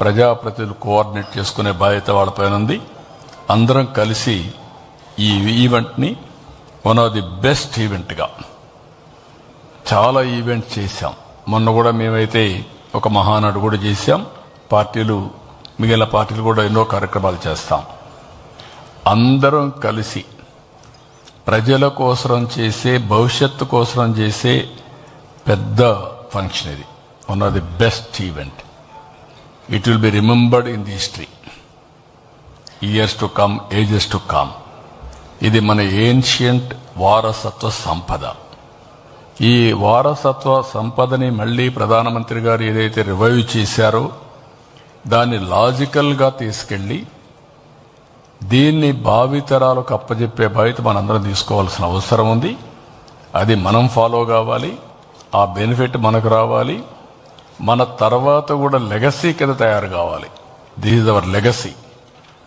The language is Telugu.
ప్రజాప్రతినిధులు కోఆర్డినేట్ చేసుకునే బాధ్యత వాళ్ళపైన ఉంది. అందరం కలిసి ఈ ఈవెంట్ని వన్ ఆఫ్ ది బెస్ట్ ఈవెంట్గా చాలా ఈవెంట్ చేశాం. మొన్న కూడా మేమైతే ఒక మహానాడు కూడా చేశాం. పార్టీలు మిగిలిన పార్టీలు కూడా ఎన్నో కార్యక్రమాలు చేస్తాం. అందరం కలిసి ప్రజల కోసం చేసే భవిష్యత్తు కోసం చేసే పెద్ద ఫంక్షన్ ఇది. One of the best event it will be remembered in the history years to come ages to come ఇది మన ఏన్షియంట్ వారసత్వ సంపద. ఈ వారసత్వ సంపదని మళ్ళీ ప్రధానమంత్రి గారు ఏదైతే రివైవ్ చేశారో దాన్ని లాజికల్గా తీసుకెళ్ళి దీన్ని భావితరాలకు అప్పజెప్పే బాధ్యత మనందరం తీసుకోవాల్సిన అవసరం ఉంది. అది మనం ఫాలో కావాలి. ఆ బెనిఫిట్ మనకు రావాలి. మన తర్వాత కూడా లెగసీ కింద తయారు కావాలి. This is our legacy